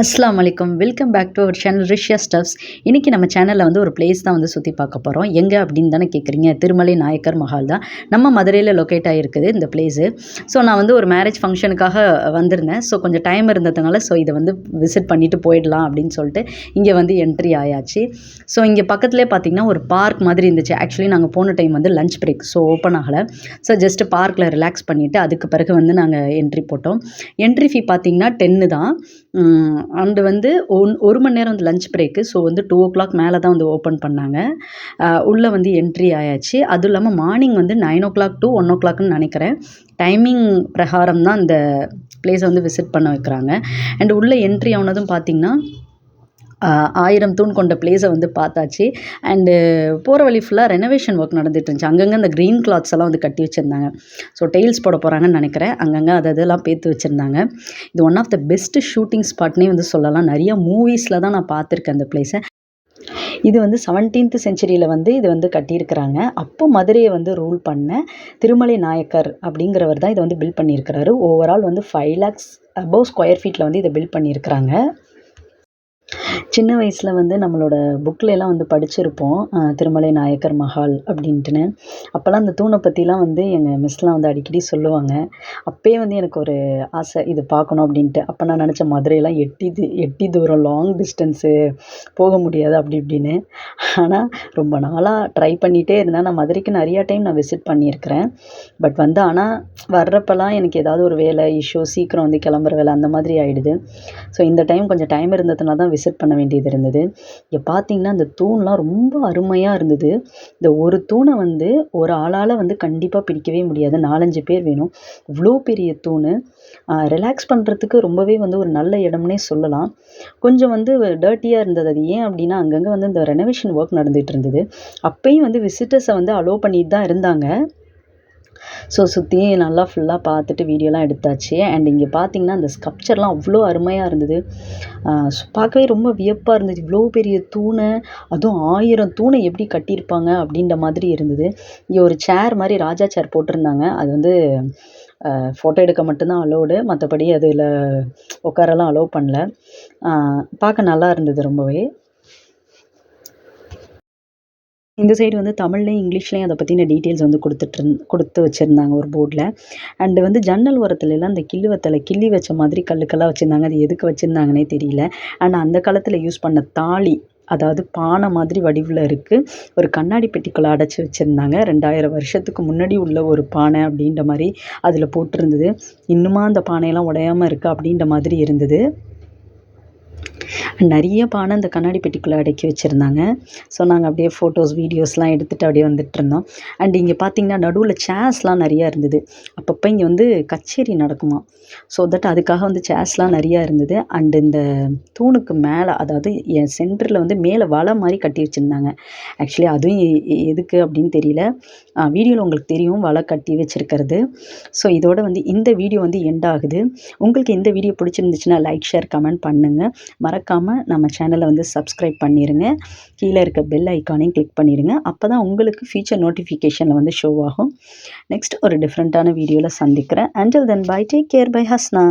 அஸ்லாம் வலைக்கம் welcome back to our channel Rishya stuffs இன்றைக்கி நம்ம சேனலில் வந்து ஒரு பிளேஸ் தான் வந்து சுற்றி பார்க்க போகிறோம் எங்கே அப்படின்னு தானே கேட்குறீங்க திருமலை நாயக்கர் மஹால் தான். நம்ம மதுரையில் லொக்கேட் ஆகிருக்குது இந்த பிளேஸு ஸோ நான் வந்து ஒரு மேரேஜ் ஃபங்க்ஷனுக்காக வந்திருந்தேன். ஸோ கொஞ்சம் டைம் இருந்ததுனால ஸோ இதை வந்து விசிட் பண்ணிவிட்டு போயிடலாம் அப்படின்னு சொல்லிட்டு இங்கே வந்து என்ட்ரி ஆயாச்சு. ஸோ இங்கே பக்கத்துலேயே பார்த்தீங்கன்னா ஒரு பார்க் மாதிரி இருந்துச்சு. ஆக்சுவலி நாங்கள் போன டைம் வந்து லஞ்ச் பிரேக் ஸோ ஓப்பன் ஆகலை. ஸோ ஜஸ்ட்டு பார்க்கில் ரிலாக்ஸ் பண்ணிவிட்டு அதுக்கு பிறகு வந்து நாங்கள் என்ட்ரி போட்டோம். என்ட்ரி ஃபீ பார்த்தீங்கன்னா டென்னு தான். அண்டு வந்து ஒன் ஒரு மணி நேரம் வந்து லஞ்ச் பிரேக்கு ஸோ வந்து டூ ஓ கிளாக் மேலே தான் வந்து ஓப்பன் பண்ணாங்க. உள்ளே வந்து என்ட்ரி ஆயாச்சு. அதுவும் இல்லாமல் மார்னிங் வந்து nine o'clock to one ஓ கிளாக்னு நினைக்கிறேன். டைமிங் பிரகாரம் தான் அந்த பிளேஸை வந்து விசிட் பண்ண வைக்கிறாங்க. அண்ட் உள்ளே என்ட்ரி ஆனதும் பார்த்திங்கன்னா ஆயிரம் தூண் கொண்ட பிளேஸை வந்து பார்த்தாச்சு. அண்டு போகிற வழி ஃபுல்லாக ரெனோவேஷன் ஒர்க் நடந்துட்டு இருந்துச்சு. அங்கங்கே அந்த க்ரீன் கிளாத்ஸ் எல்லாம் வந்து கட்டி வச்சுருந்தாங்க. ஸோ டெய்ல்ஸ் போட போகிறாங்கன்னு நினைக்கிறேன். அங்கங்கே அதை இதெல்லாம் பேத்து வச்சுருந்தாங்க. இது one of the best shooting ஸ்பாட்னே வந்து சொல்லலாம். நிறையா மூவிஸில் தான் நான் பார்த்துருக்கேன் அந்த பிளேஸை இது வந்து செவன்டீன்த் செஞ்சுரியில் வந்து இது வந்து கட்டியிருக்கிறாங்க. அப்போ மதுரையை வந்து ரூல் பண்ண திருமலை நாயக்கர் அப்படிங்கிறவர் தான் இதை வந்து பில்ட் பண்ணியிருக்கிறாரு. ஓவரால் வந்து ஃபைவ் லேக்ஸ் அபவ் ஸ்கொயர் ஃபீட்டில் வந்து இதை பில்ட் பண்ணியிருக்கிறாங்க. சின்ன வயசில் வந்து நம்மளோட புக்லெலாம் வந்து படிச்சிருப்போம். திருமலை நாயக்கர் மஹால் அப்படின்ட்டுன்னு. அப்போல்லாம் அந்த தூணை பற்றிலாம் வந்து எங்கள் மிஸ்லாம் வந்து அடிக்கடி சொல்லுவாங்க. அப்போயே வந்து எனக்கு ஒரு ஆசை இது பார்க்கணும் அப்படின்ட்டு. அப்போ நான் நினச்ச மதுரையெல்லாம் எட்டி எட்டி தூரம் லாங் டிஸ்டன்ஸு போக முடியாது அப்படி இப்படின்னு. ஆனால் ரொம்ப நாளாக ட்ரை பண்ணிகிட்டே இருந்தேன். நான் மதுரைக்கு நிறையா டைம் நான் விசிட் பண்ணியிருக்கிறேன். பட் வந்து ஆனால் வர்றப்பெல்லாம் எனக்கு ஏதாவது ஒரு வேலை இஷ்யூ சீக்கிரம் வந்து கிளம்புற வேலை அந்த மாதிரி ஆகிடுது ஸோ இந்த டைம் கொஞ்சம் டைம் இருந்ததுனால தான் விசிட் பண்ண வேண்டியது இருந்தது இங்கே பார்த்தீங்கன்னா அந்த தூண்லாம் ரொம்ப அருமையாக இருந்தது. இந்த ஒரு தூணை வந்து ஒரு ஆளால் வந்து கண்டிப்பாக பிடிக்கவே முடியாது. நாலஞ்சு பேர் வேணும். இவ்வளோ பெரிய தூண். ரிலாக்ஸ் பண்ணுறதுக்கு ரொம்பவே வந்து ஒரு நல்ல இடம்னே சொல்லலாம். கொஞ்சம் வந்து டர்ட்டியாக இருந்தது அது. ஏன் அப்படின்னா அங்கங்கே வந்து இந்த ரெனோவேஷன் ஒர்க் நடந்துகிட்டு இருந்தது. அப்பயும் வந்து விசிட்டர்ஸை வந்து அலோவ் பண்ணிட்டு தான் இருந்தாங்க. ஸோ சுற்றியும் நல்லா ஃபுல்லாக பார்த்துட்டு வீடியோலாம் எடுத்தாச்சு. அண்ட் இங்கே பார்த்தீங்கன்னா அந்த ஸ்கப்ச்சர்லாம் அவ்வளோ அருமையாக இருந்தது. பார்க்கவே ரொம்ப வியப்பாக இருந்தது. இவ்வளோ பெரிய தூணை அதுவும் ஆயிரம் தூணை எப்படி கட்டியிருப்பாங்க அப்படின்ற மாதிரி இருந்தது. இங்கே ஒரு சேர் மாதிரி ராஜா சேர் போட்டிருந்தாங்க. அது வந்து ஃபோட்டோ எடுக்க மட்டும்தான் அலோடு மற்றபடி அதில் உட்காரலாம் அலோவ் பண்ணல. பார்க்க நல்லா இருந்தது ரொம்பவே. இந்த சைடு வந்து தமிழ்லேயும் இங்கிலீஷ்லேயும் அதை பற்றின டீட்டெயில்ஸ் வந்து கொடுத்துட்ருந் கொடுத்து வச்சுருந்தாங்க ஒரு போர்டில் அண்டு வந்து ஜன்னல் ஓரத்துலலாம் அந்த கிள்ளி வத்தலை கிள்ளி வச்ச மாதிரி கல்லுக்கெல்லாம் வச்சுருந்தாங்க. அது எதுக்கு வச்சுருந்தாங்கன்னே தெரியல. அண்ட் அந்த காலத்தில் யூஸ் பண்ண தாலி அதாவது பானை மாதிரி வடிவில் இருக்குது ஒரு கண்ணாடி பெட்டிக்குள்ளே அடைச்சி வச்சுருந்தாங்க. ரெண்டாயிரம் வருஷத்துக்கு முன்னாடி உள்ள ஒரு பானை அப்படின்ற மாதிரி அதில் போட்டிருந்தது. இன்னுமா அந்த பானையெல்லாம் உடையாமல் இருக்குது அப்படின்ற மாதிரி இருந்தது. நிறைய பானை அந்த கண்ணாடி பெட்டிக்குள்ளே அடக்கி வச்சுருந்தாங்க. ஸோ நாங்கள் அப்படியே ஃபோட்டோஸ் வீடியோஸ்லாம் எடுத்துகிட்டு அப்படியே வந்துட்டுருந்தோம் அண்ட் இங்கே பார்த்தீங்கன்னா நடுவில் சேர்ஸ்லாம் நிறையா இருந்தது. அப்பப்போ இங்கே வந்து கச்சேரி நடக்குமா? ஸோ தட் அதுக்காக வந்து சேர்ஸ்லாம் நிறையா இருந்தது. அண்ட் இந்த தூணுக்கு மேலே அதாவது என் சென்டரில் வந்து மேலே வலை மாதிரி கட்டி வச்சுருந்தாங்க. ஆக்சுவலி அதுவும் எதுக்கு அப்படின்னு தெரியல. வீடியோவில் உங்களுக்கு தெரியும் வலை கட்டி வச்சுருக்கிறது. ஸோ இதோட வந்து இந்த வீடியோ வந்து எண்ட் ஆகுது. உங்களுக்கு இந்த வீடியோ பிடிச்சிருந்துச்சுன்னா லைக் ஷேர் கமெண்ட் பண்ணுங்கள் மறக்காமல் நம்ம சேனலை வந்து சப்ஸ்கிரைப் பண்ணிடுங்க கீழே இருக்க பெல் ஐக்கானையும் கிளிக் பண்ணிடுங்க அப்போ தான் உங்களுக்கு ஃபியூச்சர் நோட்டிஃபிகேஷனில் வந்து ஷோ ஆகும். நெக்ஸ்ட் ஒரு டிஃப்ரெண்ட்டான வீடியோவில் சந்திக்கிறேன். Until then bye take care bye Hasna